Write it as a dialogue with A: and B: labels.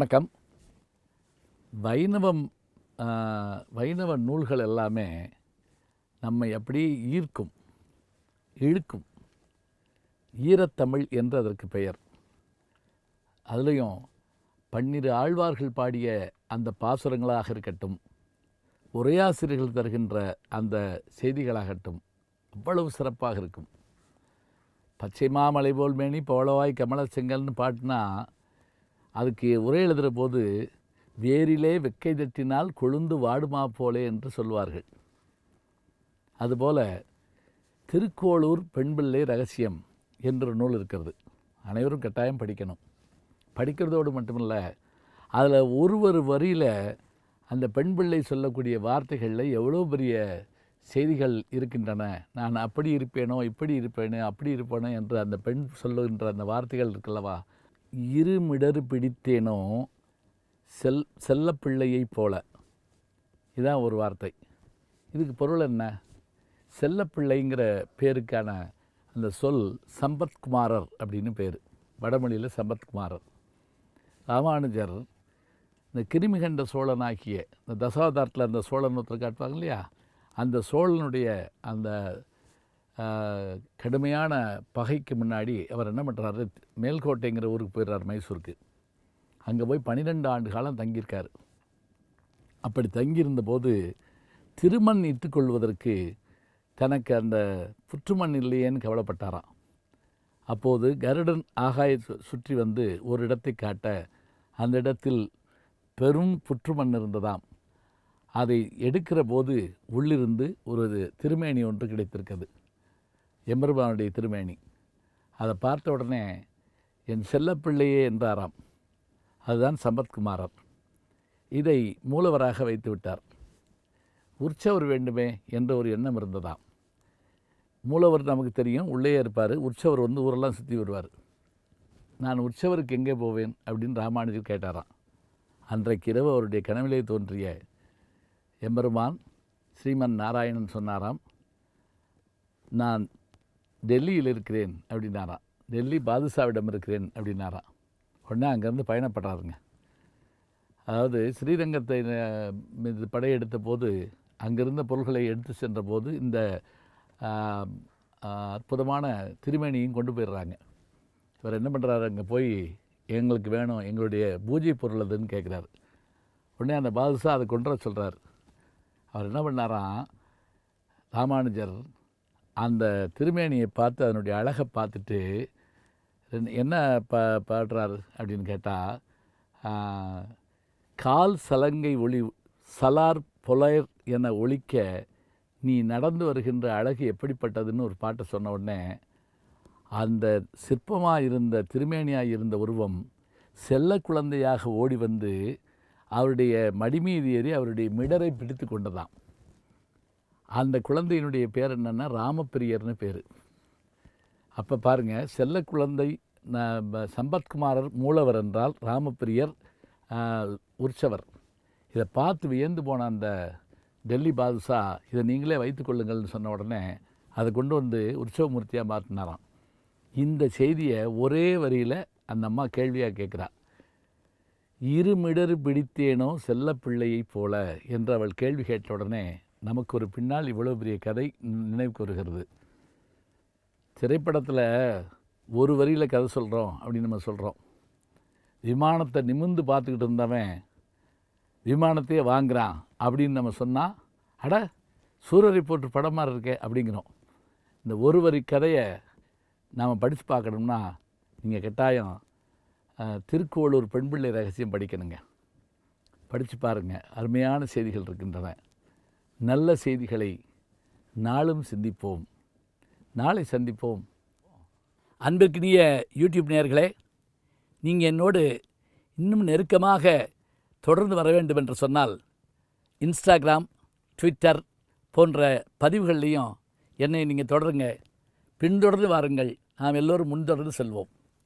A: வணக்கம். வைணவம் வைணவ நூல்கள் எல்லாமே நம்மை அப்படியே ஈர்க்கும் இழுக்கும். ஈரத்தமிழ் என்று அதற்கு பெயர். அதுலேயும் பன்னிரு ஆழ்வார்கள் பாடிய அந்த பாசுரங்களாக இருக்கட்டும் உரையாசிரியர்கள் தருகின்ற அந்த செய்திகளாகட்டும் அவ்வளவு சிறப்பாக இருக்கும். பச்சை மாமலை போல் மேனி பவளவாய் கமல செங்கல்னு பாட்டுனா அதுக்கு உரை எழுதுகிற போது வேரிலே வெக்கை தட்டினால் கொழுந்து வாடுமா போலே என்று சொல்வார்கள். அதுபோல் திருக்கோளூர் பெண்பிள்ளை ரகசியம் என்ற நூல் இருக்கிறது. அனைவரும் கட்டாயம் படிக்கணும். படிக்கிறதோடு மட்டுமல்ல அதில் ஒரு ஒரு வரியில் அந்த பெண் பிள்ளை சொல்லக்கூடிய வார்த்தைகளில் எவ்வளோ பெரிய செய்திகள் இருக்கின்றன நான் அப்படி இருப்பேனோ இப்படி இருப்பேனோ அப்படி இருப்பேனோ என்று அந்த பெண் சொல்லுகின்ற அந்த வார்த்தைகள் இருக்கல்லவா? இருமிடர் பிடித்தேனோ செல் செல்லப்பிள்ளையைப் போல. இதான் ஒரு வார்த்தை. இதுக்கு பொருள் என்ன? செல்லப்பிள்ளைங்கிற பேருக்கான அந்த சொல் சம்பத்குமாரர் அப்படின்னு பேர். வடமொழியில் சம்பத்குமாரர். ராமானுஜர் இந்த கிருமிகண்ட சோழனாகிய இந்த தசாவதாரத்தில் அந்த சோழன் ஒருத்தர் காட்டுவாங்க இல்லையா? அந்த சோழனுடைய அந்த கடுமையான பகைக்கு முன்னாடி அவர் என்ன பண்ணுறாரு மேல்கோட்டைங்கிற ஊருக்கு போயிடுறார் மைசூருக்கு. அங்கே போய் பன்னிரெண்டு ஆண்டு காலம் தங்கியிருக்கார். அப்படி தங்கியிருந்தபோது திருமண் இட்டுக்கொள்வதற்கு தனக்கு அந்த புற்றுமண் இல்லையேன்னு கவலைப்பட்டாராம். அப்போது கருடன் ஆகாய சு- சுற்றி வந்து ஒரு இடத்தை காட்ட அந்த இடத்தில் பெரும் புற்றுமண் இருந்ததாம். அதை எடுக்கிற போது உள்ளிருந்து ஒரு திருமேனி ஒன்று கிடைத்திருக்கிறது. எம்பெருமானுடைய திருமேனி. அதை பார்த்த உடனே என் செல்லப்பிள்ளையே என்றாராம். அதுதான் சம்பத்குமாரர். இதை மூலவராக வைத்து விட்டார். உற்சவர் வேண்டுமே என்ற ஒரு எண்ணம் இருந்ததாம். மூலவர் நமக்கு தெரியும் உள்ளே இருப்பார் உற்சவர் வந்து ஊரெல்லாம் சுற்றி வருவார். நான் உற்சவருக்கு எங்கே போவேன்? அப்படின்னு ராமானுஜர் கேட்டாராம். அன்றைக்கு இரவு அவருடைய கனவிலே தோன்றிய எம்பெருமான் ஸ்ரீமன் நாராயணன் சொன்னாராம் நான் டெல்லியில் இருக்கிறேன் அப்படின்னாராம் டெல்லி பாதுஷாவிடம் இருக்கிறேன் அப்படின்னாராம் உடனே அங்கேருந்து பயணப்படுறாருங்க அதாவது ஸ்ரீரங்கத்தை அஹ், மீது படையெடுத்த போது அங்கிருந்த பொருள்களை எடுத்து சென்ற போது இந்த அற்புதமான திருமேனியும் கொண்டு போயிடுறாங்க. இவர் என்ன பண்ணுறாரு அங்கே போய் எங்களுக்கு வேணும் எங்களுடைய பூஜை பொருள் அதுன்னு கேட்குறாரு. உடனே அந்த பாதுஷா அதை கொண்டு வர சொல்கிறார் அவர் என்ன பண்ணாராம்? ராமானுஜர் அந்த திருமேனியை பார்த்து அதனுடைய அழகை பார்த்துட்டு என்ன- என்ன பா பாடுறாரு அப்படின்னு கேட்டால் கால் சலங்கை ஒளி சலார் பொலைர் என ஒழிக்க நீ நடந்து வருகின்ற அழகு எப்படிப்பட்டதுன்னு ஒரு பாட்டை சொன்ன உடனே அந்த சிற்பமாக இருந்த திருமேனியாக இருந்த உருவம் செல்ல குழந்தையாக ஓடி வந்து அவருடைய மடிமீது ஏறி அவருடைய மிடரை பிடித்து கொண்டதாம். அந்த குழந்தையினுடைய பேர் என்னென்னா ராமப்பிரியர்னு பேர். அப்போ பாருங்கள் செல்ல குழந்தை ந- சம்பத்குமாரர் மூலவர் என்றால் ராமப்பிரியர் உற்சவர். இதை பார்த்து வியந்து போன அந்த டெல்லி பாதுஷா இதை நீங்களே வைத்துக்கொள்ளுங்கள்னு சொன்ன உடனே அதை கொண்டு வந்து உற்சவமூர்த்தியாக மாற்றினாராம் இந்த செய்தியை ஒரே வரியில் அந்த அம்மா கேள்வியாக கேட்குறா இருமிடர் பிடித்தேனோ செல்லப்பிள்ளையைப் போல? என்று அவள் கேள்வி கேட்ட உடனே நமக்கு ஒரு பின்னால் இவ்வளோ பெரிய கதை நினைவுக்கு வருகிறது. திரைப்படத்தில் ஒரு வரியில் கதை சொல்கிறோம் அப்படின்னு நம்ம சொல்கிறோம் விமானத்தை நிமிர்ந்து பார்த்துக்கிட்டு இருந்தவன் விமானத்தையே வாங்குறான் அப்படின்னு நம்ம சொன்னால் அட சூரரை போட்டு படம் மாதிரி இருக்கே அப்படிங்கிறோம். இந்த ஒரு வரி கதையை நாம் படித்து பார்க்கணும்னா நீங்கள் கட்டாயம் திருக்கோளூர் பெண் பிள்ளை ரகசியம் படிக்கணுங்க. படித்து பாருங்கள் அருமையான செய்திகள் இருக்கின்றன. நல்ல செய்திகளை நாளும் சிந்திப்போம். நாளை சந்திப்போம். அன்பிற்கினிய யூடியூப் நேயர்களே நீங்கள் என்னோடு இன்னும் நெருக்கமாக தொடர்ந்து வர வேண்டும் என்று சொன்னால் இன்ஸ்டாகிராம் ட்விட்டர் போன்ற பதிவுகள்லேயும் என்னை நீங்கள் தொடருங்க. பின்தொடர்ந்து வாருங்கள். நாம் எல்லோரும் முன்தொடர்ந்து செல்வோம்.